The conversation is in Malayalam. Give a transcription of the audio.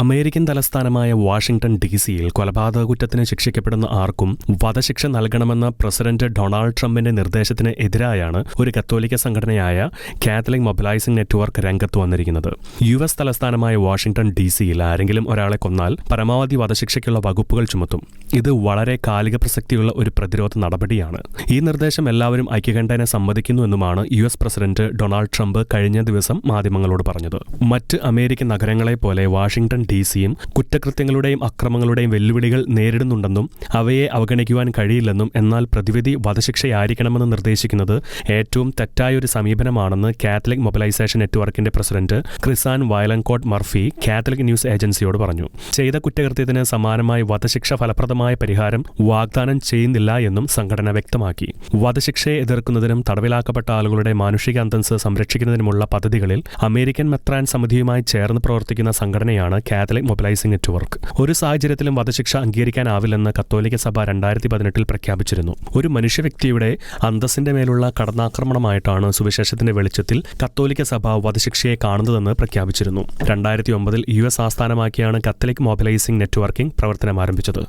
അമേരിക്കൻ തലസ്ഥാനമായ വാഷിംഗ്ടൺ ഡി സിയിൽ കൊലപാതക കുറ്റത്തിന് ശിക്ഷിക്കപ്പെടുന്ന ആർക്കും വധശിക്ഷ നൽകണമെന്ന പ്രസിഡന്റ് ഡൊണാൾഡ് ട്രംപിന്റെ നിർദ്ദേശത്തിന് എതിരായാണ് ഒരു കത്തോലിക്ക സംഘടനയായ കാത്തലിക് മൊബിലൈസിംഗ് നെറ്റ്വർക്ക് രംഗത്ത് വന്നിരിക്കുന്നത്. യു എസ് തലസ്ഥാനമായ വാഷിംഗ്ടൺ ഡി സിയിൽ ആരെങ്കിലും ഒരാളെ കൊന്നാൽ പരമാവധി വധശിക്ഷയ്ക്കുള്ള വകുപ്പുകൾ ചുമത്തും. ഇത് വളരെ കാലിക പ്രസക്തിയുള്ള ഒരു പ്രതിരോധ നടപടിയാണ്. ഈ നിർദ്ദേശം എല്ലാവരും ഐക്യകണ്ഠേന സമ്മതിക്കുന്നുവെന്നുമാണ് U S president Donald Trump കഴിഞ്ഞ ദിവസം മാധ്യമങ്ങളോട് പറഞ്ഞത്. മറ്റ് അമേരിക്കൻ നഗരങ്ങളെ പോലെ വാഷിംഗ്ടൺ ഡി സിയും കുറ്റകൃത്യങ്ങളുടെയും അക്രമങ്ങളുടെയും വെല്ലുവിളികൾ നേരിടുന്നുണ്ടെന്നും അവയെ അവഗണിക്കുവാൻ കഴിയില്ലെന്നും എന്നാൽ പ്രതിവിധി വധശിക്ഷയായിരിക്കണമെന്ന് നിർദ്ദേശിക്കുന്നത് ഏറ്റവും തെറ്റായ ഒരു സമീപനമാണെന്ന് കാത്തലിക് മൊബിലൈസേഷൻ നെറ്റ്വർക്കിന്റെ president Chrisann വയലങ്കോട്ട് Murphy Catholic news ഏജൻസിയോട് പറഞ്ഞു. ചെയ്ത കുറ്റകൃത്യത്തിന് സമാനമായി വധശിക്ഷ ഫലപ്രദമായ പരിഹാരം വാഗ്ദാനം ചെയ്യുന്നില്ല എന്നും സംഘടന വ്യക്തമാക്കി. വധശിക്ഷയെ എതിർക്കുന്നതിനും തടവിലാക്കപ്പെട്ട ആളുകളുടെ മാനുഷിക അന്തസ് സംരക്ഷിക്കുന്നതിനുമുള്ള പദ്ധതികളിൽ അമേരിക്കൻ മെത്രാൻ സമിതിയുമായി ചേർന്ന് പ്രവർത്തിക്കുന്ന സംഘടനയാണ് കാത്തലിക് മൊബിലൈസിംഗ് നെറ്റ്വർക്ക് ഒരു സാഹചര്യത്തിലും വധശിക്ഷ അംഗീകരിക്കാനാവില്ലെന്ന് കത്തോലിക്ക സഭ രണ്ടായിരത്തി പതിനെട്ടിൽ പ്രഖ്യാപിച്ചിരുന്നു. ഒരു മനുഷ്യ വ്യക്തിയുടെ അന്തസ്സിന്റെ മേലുള്ള കടന്നാക്രമണമായിട്ടാണ് സുവിശേഷത്തിന്റെ വെളിച്ചത്തിൽ കത്തോലിക്ക സഭ വധശിക്ഷയെ കാണുന്നതെന്ന് പ്രഖ്യാപിച്ചിരുന്നു. രണ്ടായിരത്തി ഒമ്പതിൽ യു എസ് ആസ്ഥാനമാക്കിയാണ് കത്തലിക് മൊബിലൈസിംഗ് നെറ്റ്വർക്കിംഗ് പ്രവർത്തനം ആരംഭിച്ചത്.